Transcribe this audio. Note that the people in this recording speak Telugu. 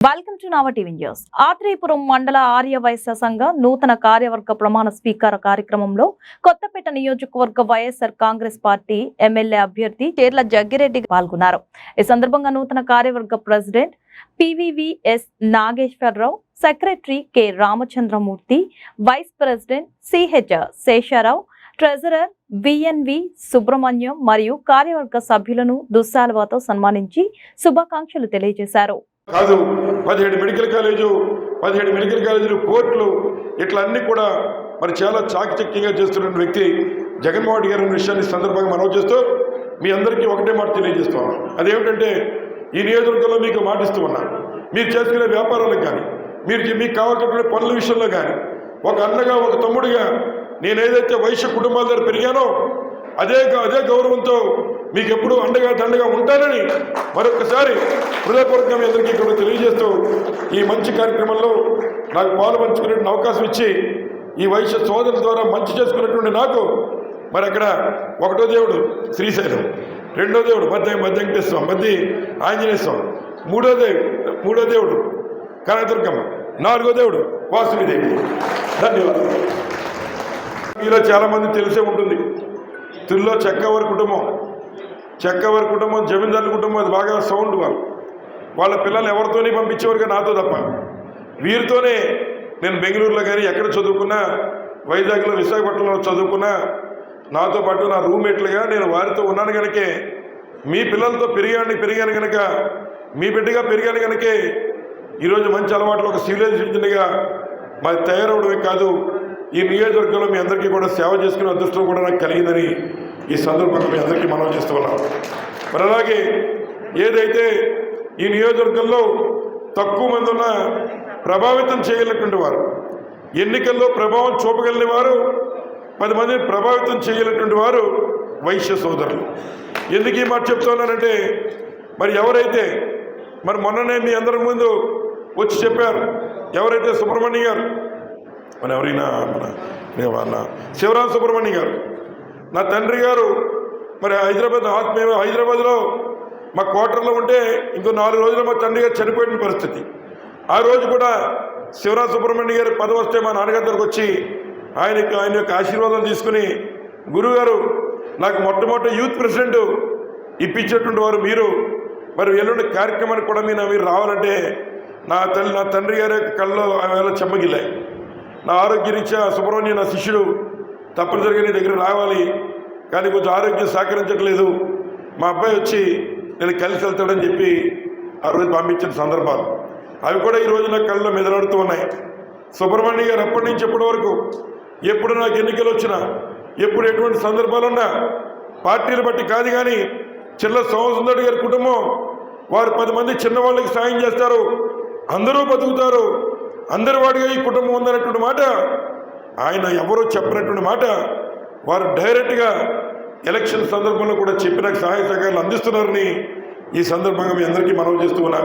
Welcome to Nava TV news. Atreyapuram మండల ఆర్య వైశ్య సంఘ నూతన కార్యవర్గ ప్రమాణ స్వీకార కార్యక్రమంలో కొత్తపేట నియోజకవర్గ వైఎస్ఆర్ కాంగ్రెస్ పార్టీ ఎమ్మెల్యే అభ్యర్థి చేర్ల జగ్గిరెడ్డి పాల్గొన్నారు. ఈ సందర్భంగా నూతన కార్యవర్గ president PVVS Nageswararao secretary K Ramachandramurthy vice president CH Sesharao treasurer VNV Subrahmanyam మరియు కార్యవర్గ సభ్యులను దుస్సాలువాతో సన్మానించి శుభాకాంక్షలు తెలియజేశారు. కాదు పదిహేడు మెడికల్ కాలేజు పదిహేడు మెడికల్ కాలేజీలు కోర్టులు ఇట్లా అన్నీ కూడా మరి చాలా చాకచక్యంగా చేస్తున్న వ్యక్తి జగన్మోహన్ రెడ్డి గారి విషయాన్ని సందర్భంగా మనవి చేస్తూ మీ అందరికీ ఒకటే మాట తెలియజేస్తున్నాను అదేమిటంటే ఈ నియోజకవర్గంలో మీకు మాటిస్తూ ఉన్నా మీరు చేసుకునే వ్యాపారాలకు కానీ మీరు మీకు కావాల్సినటువంటి పనుల విషయంలో కానీ ఒక అన్నగా ఒక తమ్ముడిగా నేను ఏదైతే వైశ్య కుటుంబాల దగ్గర పెరిగానో అదే అదే గౌరవంతో మీకు ఎప్పుడు అండగా దండగా ఉంటానని మరొకసారి హృదయపూర్వకంగా మీ అందరికీ కూడా తెలియజేస్తూ ఈ మంచి కార్యక్రమంలో నాకు పాలు పంచుకునే అవకాశం ఇచ్చి ఈ వైశ్య సోదరుల ద్వారా మంచి చేసుకున్నటువంటి నాకు మరి అక్కడ ఒకటో దేవుడు శ్రీశైలం. రెండో దేవుడు మధ్య మధ్య వెంకటేశ్వరం మధ్య ఆంజనేయ స్వామి. మూడో దేవుడు మూడో దేవుడు కనకదుర్గమ్మ. నాలుగో దేవుడు వాసుదేవి. ధన్యవాదాలు. మీలో చాలామంది తెలిసే ఉంటుంది. తిరులో చక్కవారి కుటుంబం. చెక్కవారి కుటుంబం జమీందారుల కుటుంబం అది బాగా సౌండ్ వాళ్ళు. వాళ్ళ పిల్లలు ఎవరితోనే పంపించేవారుగా నాతో తప్ప. వీరితోనే నేను బెంగళూరులో కానీ ఎక్కడ చదువుకున్నా వైజాగ్లో విశాఖపట్నంలో చదువుకున్నా నాతో పాటు నా రూమ్మేట్లుగా నేను వారితో ఉన్నాను కనుకే మీ పిల్లలతో పెరిగాను పెరిగాను కనుక మీ బిడ్డగా పెరిగాను కనుకే ఈరోజు మంచి అలవాట్లు ఒక సివిలైజ్ సిటిజన్గా మరి తయారవడమే కాదు ఈ నియోజకవర్గంలో మీ అందరికీ కూడా సేవ చేసుకునే అదృష్టం కూడా నాకు కలిగిందని ఈ సందర్భంగా మీ అందరికీ మనం చేస్తూ ఉన్నాం. మరి అలాగే ఏదైతే ఈ నియోజకవర్గంలో తక్కువ మంది ఉన్న ప్రభావితం చేయలేటువంటి వారు ఎన్నికల్లో ప్రభావం చూపగలిగిన వారు పది మందిని ప్రభావితం చేయలేటువంటి వారు వైశ్య సోదరులు. ఎందుకు ఈ మాట చెప్తున్నానంటే మరి ఎవరైతే మరి మొన్ననే మీ అందరి ముందు వచ్చి చెప్పారు ఎవరైతే సుబ్రహ్మణ్యం గారు మన ఎవరైనా మన వాళ్ళ శివరాం గారు నా తండ్రి గారు మరి హైదరాబాద్ హాస్- మేము హైదరాబాద్లో మా క్వార్టర్లో ఉంటే ఇంకో నాలుగు రోజులు మా తండ్రి గారు చనిపోయిన పరిస్థితి. ఆ రోజు కూడా శివరాం సుబ్రహ్మణ్య గారి పదవి వస్తే మా నాన్నగారి దగ్గరకు వచ్చి ఆయన ఆయన యొక్క ఆశీర్వాదం తీసుకుని గురుగారు నాకు మొట్టమొదటి యూత్ ప్రెసిడెంట్ ఇప్పించేటువంటి వారు మీరు. మరి ఎల్లుండి కార్యక్రమానికి కూడా మీరు మీరు రావాలంటే నా తల్లి నా తండ్రి గారి కళ్ళు కళ్ళలో ఆవేళ చెమ్మగిల్లాయి. నా ఆరోగ్యరీత్యా సుబ్రహ్మణ్య నా శిష్యుడు. తప్పనిసరిగా నీ దగ్గర రావాలి. కానీ కొంచెం ఆరోగ్యం సహకరించట్లేదు. మా అబ్బాయి వచ్చి నేను కలిసి వెళ్తాడని చెప్పి ఆ రోజు పంపించిన సందర్భాలు. అవి కూడా ఈ నా కళ్ళలో మెదలాడుతూ ఉన్నాయి. సుబ్రహ్మణ్య గారు అప్పటి నుంచి ఇప్పటి వరకు ఎప్పుడు నాకు ఎన్నికలు వచ్చినా ఎప్పుడు ఎటువంటి సందర్భాలున్నా పార్టీలు బట్టి కాదు కానీ చిల్ల సోమసుందరుడు గారి కుటుంబం వారు పది మంది చిన్నవాళ్ళకి సాయం చేస్తారు అందరూ బతుకుతారు అందరి వాడిగా ఈ కుటుంబం ఉందన్నటువంటి మాట ఆయన ఎవరో చెప్పినటువంటి మాట వారు డైరెక్ట్గా ఎలక్షన్ సందర్భంలో కూడా చెప్పిన సహాయ సహకారాలు అందిస్తున్నారని ఈ సందర్భంగా మీ అందరికీ మనవి చేస్తూ ఉన్నా